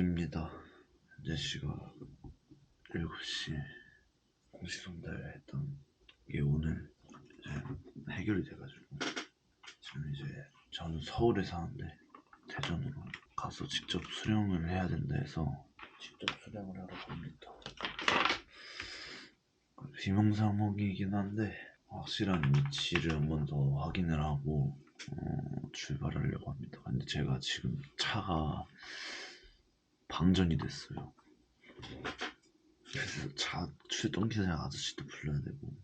로드입니다. 현재 시가 7시 공시 송달 했던 게 오늘 이제 해결이 돼가지고 지금 이제 저는 서울에 사는데 대전으로 가서 직접 수령을 해야 된다 해서 직접 수령을 하러 갑니다. 비몽사몽이긴 한데 확실한 위치를 한 번 더 확인을 하고 어, 출발하려고 합니다. 근데 제가 지금 차가 방전이 됐어요. 그래서 차 출동기사 아저씨도 불러야 되고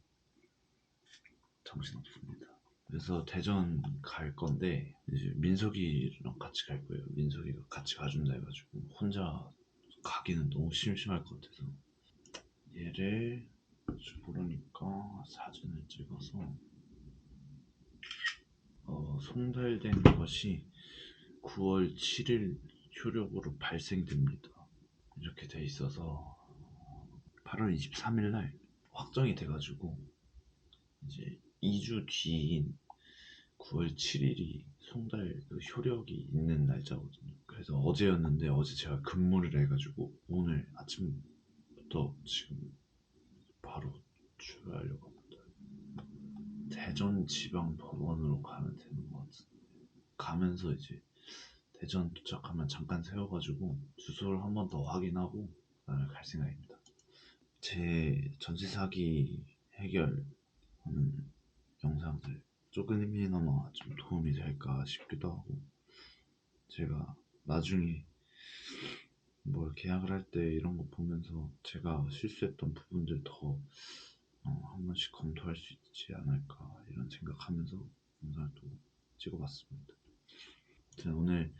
정신 없습니다. 그래서 대전 갈 건데 이제 민석이랑 같이 갈 거예요. 민석이가 같이 가준다 해가지고 혼자 가기는 너무 심심할 것 같아서 얘를 보려니까 사진을 찍어서 어, 송달된 것이 9월 7일 효력으로 발생됩니다. 이렇게 돼 있어서 8월 23일 날 확정이 돼가지고 이제 2주 뒤인 9월 7일이 송달 그 효력이 있는 날짜거든요. 그래서 어제였는데 어제 제가 근무를 해가지고 오늘 아침부터 지금 바로 출발하려고 합니다. 대전 지방 법원으로 가면 되는 것 같은데 가면서 이제 대전 도착하면 잠깐 세워가지고 주소를 한 번 더 확인하고 그다음에 갈 생각입니다. 제 전세 사기 해결하는 영상들 조금이나마 좀 도움이 될까 싶기도 하고 제가 나중에 뭘 계약을 할 때 이런 거 보면서 제가 실수했던 부분들 더 어, 한 번씩 검토할 수 있지 않을까 이런 생각하면서 영상을 또 찍어봤습니다. 오늘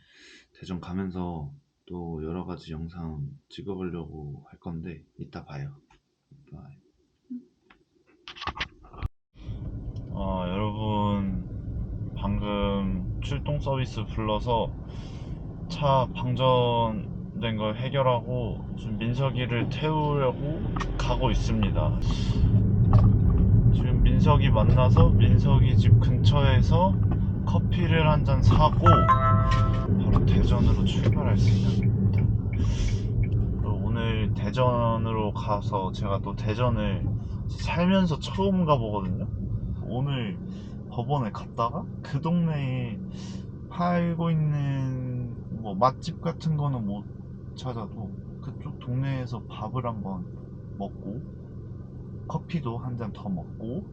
대전 가면서 또 여러 가지 영상 찍어보려고 할 건데 이따 봐요. 아 여러분 방금 출동 서비스 불러서 차 방전된 걸 해결하고 지금 민석이를 태우려고 가고 있습니다. 지금 민석이 만나서 민석이 집 근처에서 커피를 한 잔 사고 바로 대전으로 출발할 생각입니다. 그리고 오늘 대전으로 가서 제가 또 대전을 살면서 처음 가보거든요. 오늘 법원에 갔다가 그 동네에 팔고 있는 뭐 맛집 같은 거는 못 찾아도 그쪽 동네에서 밥을 한번 먹고 커피도 한 잔 더 먹고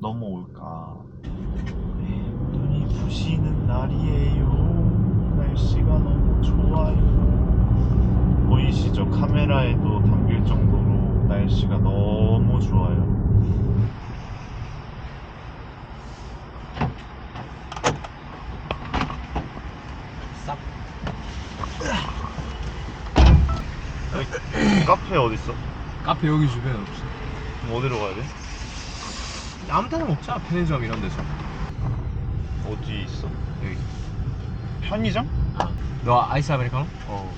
넘어올까 네, 눈이 부시는 날이에요 보이시죠 카메라에도 담길 정도로 날씨가 너무 좋아요 쌉. 카페 어딨어? 카페 여기 주변에 없어. 그럼 어디로 가야 돼? 아무 데나 먹자. 편의점 이런 데서. 어디 있어? 여기. 편의점? 너 아이스 아메리카노? 어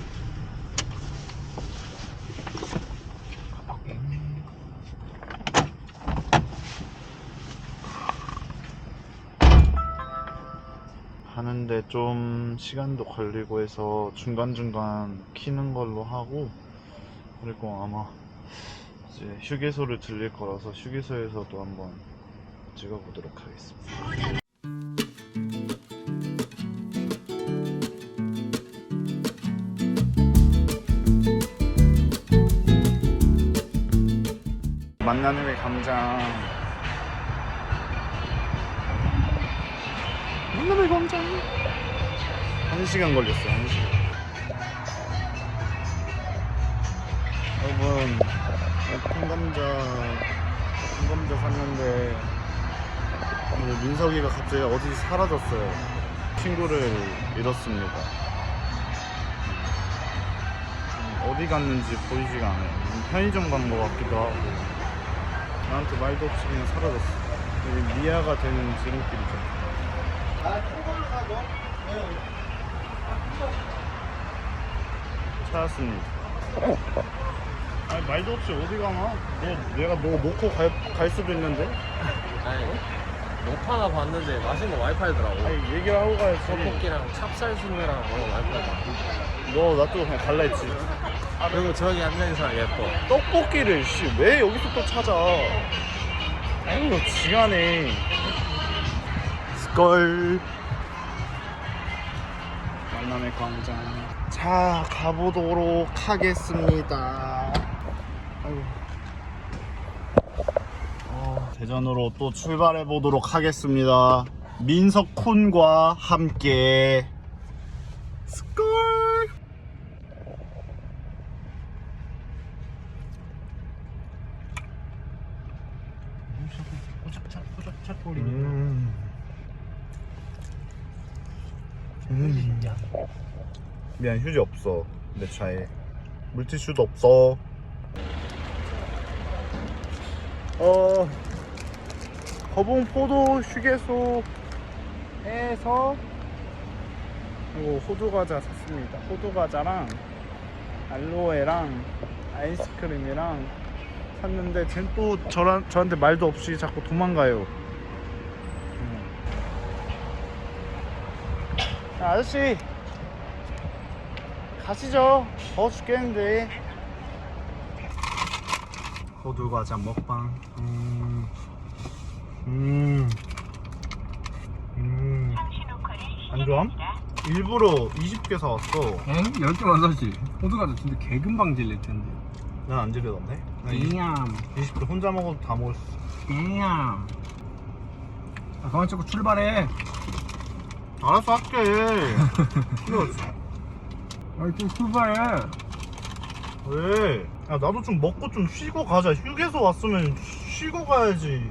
하는데 좀 시간도 걸리고 해서 중간중간 키는 걸로 하고 그리고 아마 이제 휴게소를 들릴 거라서 휴게소에서도 한번 찍어보도록 하겠습니다. 만나는 감장 만나는 감장 한 시간 걸렸어 한 시간. 여러분 통감자 통감자 샀는데 민석이가 갑자기 어디 사라졌어요. 친구를 잃었습니다. 음, 어디 갔는지 보이지가 않아요. 편의점 간 것 같기도 하고 나한테 말도 없이 그냥 사라졌어 여기 미아가 되는 지름길이죠 찾았습니다 아니 말도 없이 어디 가나? 너 내가 너 놓고 갈, 갈 수도 있는데 녹화나 봤는데 맛있는 거 와이파이더라고. 아니 얘기를 하고 가야지 떡볶이랑 찹쌀 순대랑 그런 와이파이. 너 나 또 그냥 갈라 했지 그리고 저기 앉아있는 예뻐. 떡볶이를 씨 왜 여기서 또 찾아? 아유 지간해 스컬 만남의 광장. 자 가보도록 하겠습니다. 아유. 어, 대전으로 또 출발해 보도록 하겠습니다. 민석쿤과 함께. 스컬 음. 음. 미안 휴지 없어 내 차에 물티슈도 없어 어 거봉 포도 휴게소에서 이거 호두 과자 샀습니다 호두 과자랑 알로에랑 아이스크림이랑 샀는데 쟨 또 저한테 말도 없이 자꾸 도망가요. 야, 아저씨 가시죠. 더워 죽겠는데. 호두 과자 먹방. 음. 음. 음. 안 좋아? 일부러 20개 사왔어. 엥? 10개만 사지. 호두과자 진짜 개금방 질릴 텐데. 난안 지르던데? 난 20, 잉얌. 20개 혼자 먹어도 다 먹을 수 있어. 잉얌. 아, 그만 찍고 출발해. 알았어 할게. 아니, 좀 출발해. 왜? 야 나도 좀 먹고 좀 쉬고 가자. 휴게소 왔으면 쉬고 가야지.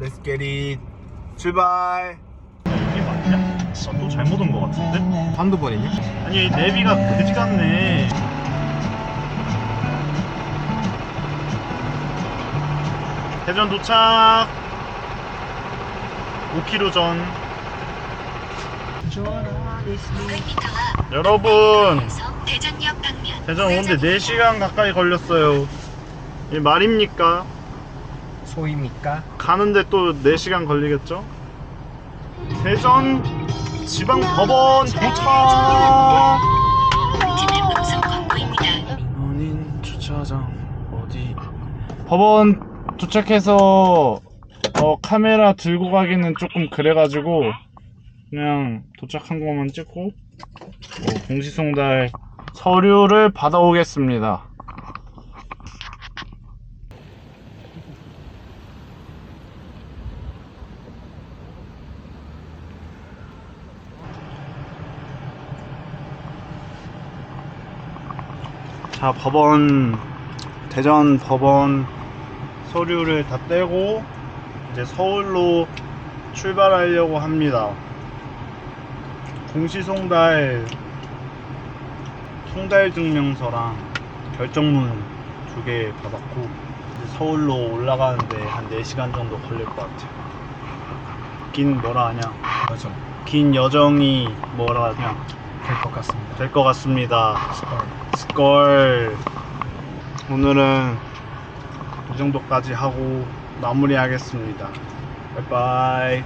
Let's get it. 출발. 이게 맞냐? 나또 잘못 온 거 같은데? 한두 번이냐? 아니 내비가 그지 같네. 대전 도착. 5km 전. 여러분 대전 오는데 4시간 가까이 걸렸어요. 이게 말입니까? 소입니까? 가는데 또 4시간 걸리겠죠? 대전 지방법원 도착! 연인 주차장 어디? 법원 도착해서 어, 카메라 들고 가기는 조금 그래가지고 그냥 도착한 것만 찍고 어, 공시송달 서류를 받아오겠습니다. 자 법원 대전 법원 서류를 다 떼고 이제 서울로 출발하려고 합니다. 공시송달 송달 증명서랑 결정문 두 개 받았고 이제 서울로 올라가는데 한 4시간 정도 걸릴 것 같아요. 긴 뭐라 하냐? 맞아. 긴 여정이 뭐라 하냐? 될 것 같습니다. 될 것 같습니다. 스컬 오늘은 이 정도까지 하고 마무리하겠습니다. 바이바이